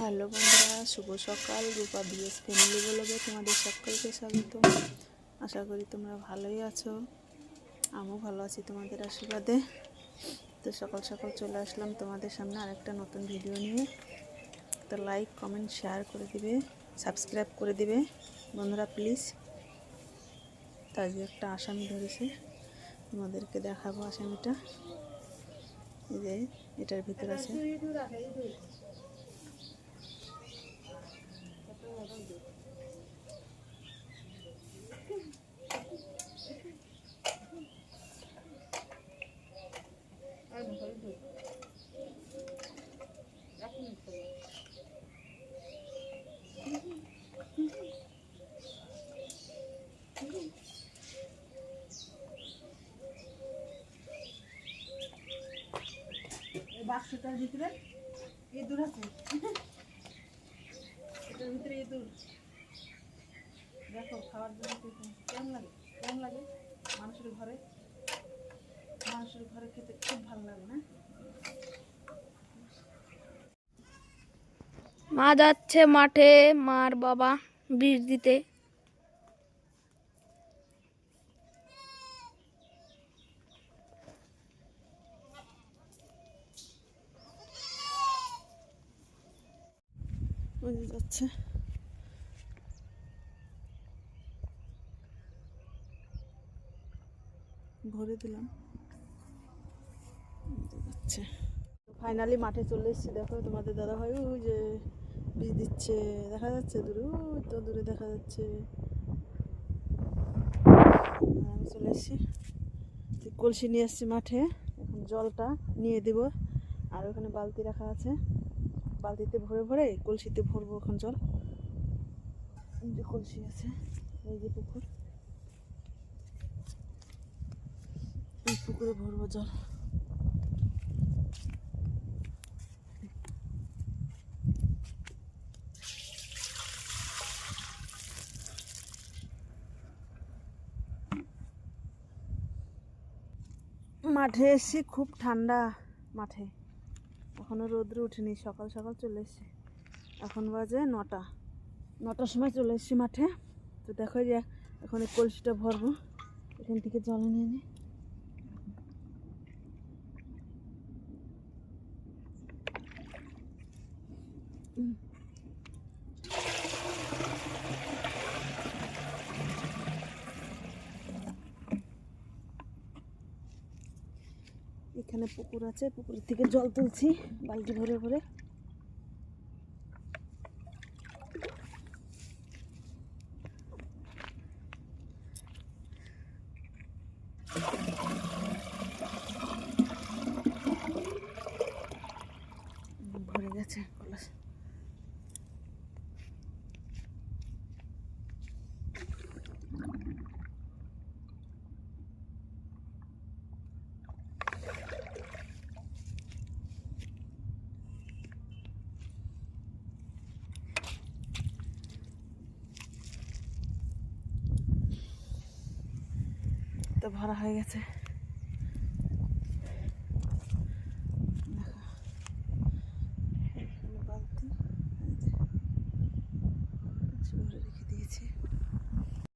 Hello বন্ধুরা, শুভ সকাল। রূপা BS family ব্লগে তোমাদের সকলকে স্বাগত। আশা করি তোমরা ভালোই আছো। আমিও ভালো আছি তোমাদের আশীর্বাদে। তো সকাল সকাল চলে আসলাম তোমাদের সামনে আরেকটা নতুন ভিডিও নিয়ে। তো লাইক কমেন্ট শেয়ার করে দিবে সাবস্ক্রাইব করে দিবে। বন্ধুরা প্লিজ তাই যে একটা আসামি ধরেছে। তোমাদেরকে দেখাবো আসামিটা। এই যে, এটার ভিতর আছে। বাক্সটার ভিতরে ইঁদুর আছে। দেখো, খাওয়ার জন্য কেমন লাগে? কেমন লাগে? মানুষের ঘরে? মানুষের ঘরে খেতে খুব ভালো লাগে, না? মা যাচ্ছে মাঠে, মার বাবা বীজ দিতে। যাচ্ছে। ভরে দিলাম। ফাইনালি মাঠে চলে এসেছি। দেখো তোমাদের দাদা ভাই ওই যে বীজ দিচ্ছে। দেখা যাচ্ছে দূরে? তো দূরে দেখা যাচ্ছে। আমি চলে এসেছি। কলসি নিয়ে এসেছি মাঠে। এখন জলটা নিয়ে দিব। আর ওখানে বালতি রাখা আছে। বালতিতে ভরে ভরে কলসিতে ভরবো এখন জল। যে কলসি আছে, এই যে পুকুর। এই পুকুরে ভরবো জল। মাঠে এসেছি খুব ঠান্ডা মাঠে। এখনও রোদ্রে উঠেনি, সকাল সকাল চলে এসছি। এখন বাজে নটা। নটার সময় চলে এসছি মাঠে। তো দেখো যে এখন এই কলসিটা ভরবো, এখান থেকে জল নিয়ে নিই উম। এখানে পুকুর আছে পুকুরের থেকে জল তুলছি বালতি ভরে ভরে। ভরে গেছে কলস। তো ভরা হয়ে গেছে। বালতি